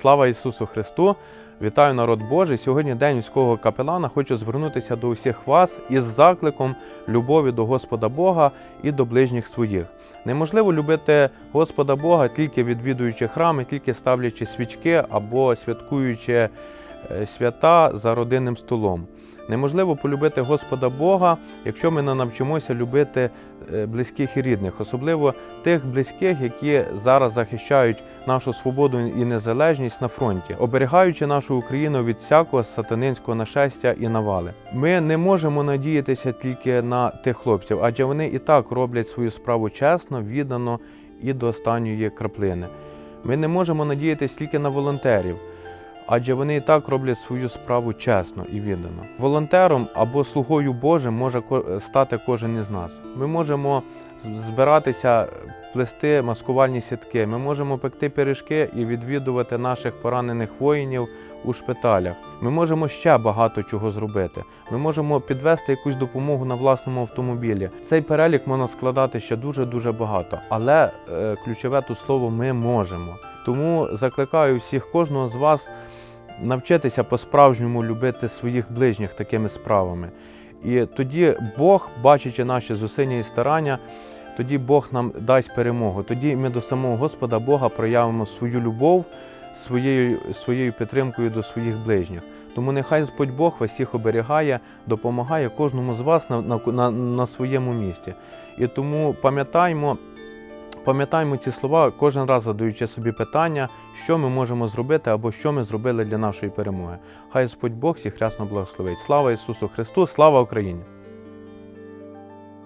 Слава Ісусу Христу! Вітаю народ Божий! Сьогодні день військового капелана. Хочу звернутися до усіх вас із закликом любові до Господа Бога і до ближніх своїх. Неможливо любити Господа Бога тільки відвідуючи храми, тільки ставлячи свічки або святкуючи е, свята за родинним столом. Неможливо полюбити Господа Бога, якщо ми не навчимося любити е, близьких і рідних, особливо тих близьких, які зараз захищають нашу свободу і незалежність на фронті, оберігаючи нашу Україну від всякого сатанинського нашестя і навали. Ми не можемо надіятися тільки на тих хлопців, адже вони і так роблять свою справу чесно, віддано і до останньої краплини. Ми не можемо надіятися тільки на волонтерів адже вони і так роблять свою справу чесно і віддано. Волонтером або слугою Божим може стати кожен із нас. Ми можемо збиратися, плести маскувальні сітки, ми можемо пекти пиріжки і відвідувати наших поранених воїнів у шпиталях. Ми можемо ще багато чого зробити. Ми можемо підвести якусь допомогу на власному автомобілі. Цей перелік можна складати ще дуже дуже багато, але е, ключове тут слово ми можемо. Тому закликаю всіх кожного з вас навчитися по-справжньому любити своїх ближніх такими справами. І тоді Бог, бачачи наші зусилля і старання, тоді Бог нам дасть перемогу. Тоді ми до самого Господа Бога проявимо свою любов своєю, своєю підтримкою до своїх ближніх. Тому нехай Господь Бог вас всіх оберігає, допомагає кожному з вас на, на, на, своєму місці. І тому пам'ятаймо, Пам'ятаємо ці слова кожен раз задаючи собі питання, що ми можемо зробити або що ми зробили для нашої перемоги. Хай Господь Бог всіх рясно благословить. Слава Ісусу Христу, слава Україні!